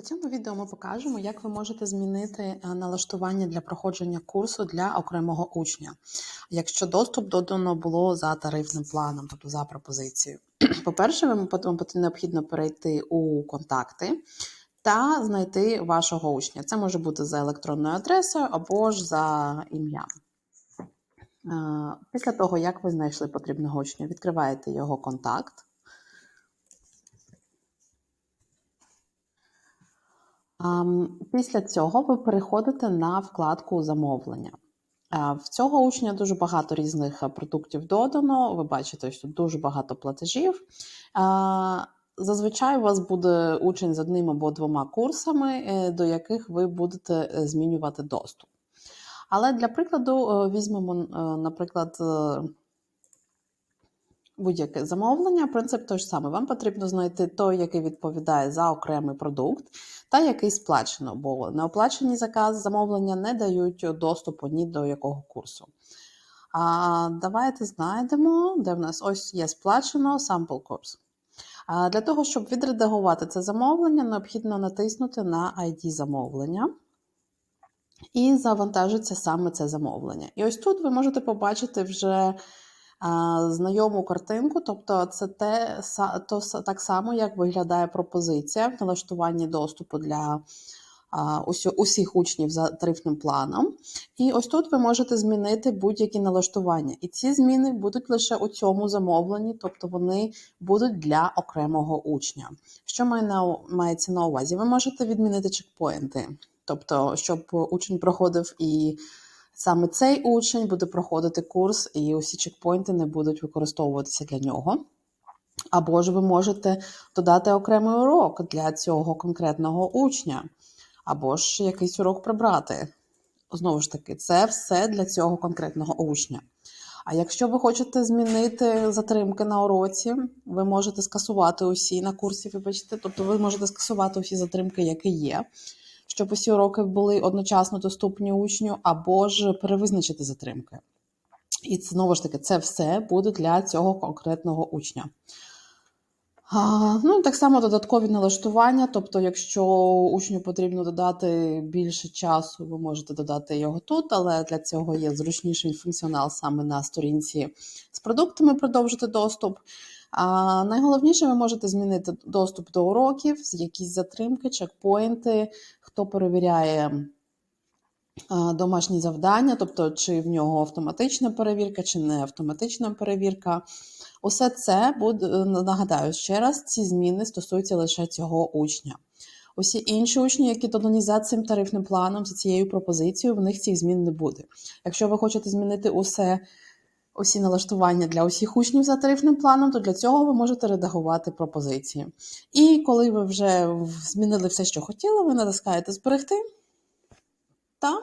У цьому відео ми покажемо, як ви можете змінити е, налаштування для проходження курсу для окремого учня, якщо доступ додано було за тарифним планом, тобто за пропозицією. По-перше, вам необхідно перейти у контакти та знайти вашого учня. Це може бути за електронною адресою або ж за ім'ям. Е, Після того, як ви знайшли потрібного учня, відкриваєте його контакт. Після цього ви переходите на вкладку замовлення. В цього учня дуже багато різних е, продуктів додано. Ви бачите, що дуже багато платежів. Зазвичай у вас буде учень з одним або двома курсами, е, до яких ви будете е, змінювати доступ. Але для прикладу візьмемо, наприклад, будь-яке замовлення. Принцип той ж самий. Вам потрібно знайти той, який відповідає за окремий продукт, та який сплачено, бо неоплачені закази замовлення не дають доступу ні до якого курсу. А давайте знайдемо, де в нас ось є сплачено sample course. А для того, щоб відредагувати це замовлення, необхідно натиснути на ID замовлення. І завантажиться саме це замовлення. І ось тут ви можете побачити вже знайому картинку, тобто це те, то, так само, як виглядає пропозиція в налаштуванні доступу для усіх учнів за тарифним планом. І ось тут ви можете змінити будь-які налаштування. І ці зміни будуть лише у цьому замовленні, тобто вони будуть для окремого учня. Що має на, мається на увазі? Ви можете відмінити чекпоінти. Тобто, щоб учень проходив і саме цей учень буде проходити курс, і усі чекпоінти не будуть використовуватися для нього. Або ж ви можете додати окремий урок для цього конкретного учня, або ж якийсь урок прибрати. Знову ж таки, це все для цього конкретного учня. А якщо ви хочете змінити затримки на уроці, ви можете скасувати усі на курсі, вибачте, тобто ви можете скасувати усі затримки, які є, щоб усі уроки були одночасно доступні учню, або ж перевизначити затримки. І знову ж таки, це все буде для цього конкретного учня. А, ну, так само додаткові налаштування. Тобто, якщо учню потрібно додати більше часу, ви можете додати його тут, але для цього є зручніший функціонал саме на сторінці з продуктами продовжити доступ. А найголовніше, ви можете змінити доступ до уроків, якісь затримки, чекпоінти, хто перевіряє домашні завдання, тобто чи в нього автоматична перевірка, чи не автоматична перевірка. Усе це буде нагадаю ще раз, ці зміни стосуються лише цього учня. Усі інші учні, які додані за цим тарифним планом, за цією пропозицією, в них цих змін не буде. Якщо ви хочете змінити усе, усі налаштування для усіх учнів за тарифним планом, то для цього ви можете редагувати пропозиції. І коли ви вже змінили все, що хотіли, ви натискаєте зберегти. Та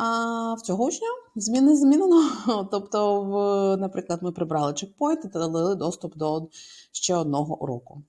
а в цього учня зміни змінено. Тобто, в, наприклад, ми прибрали чекпоінт та дали доступ до ще одного уроку.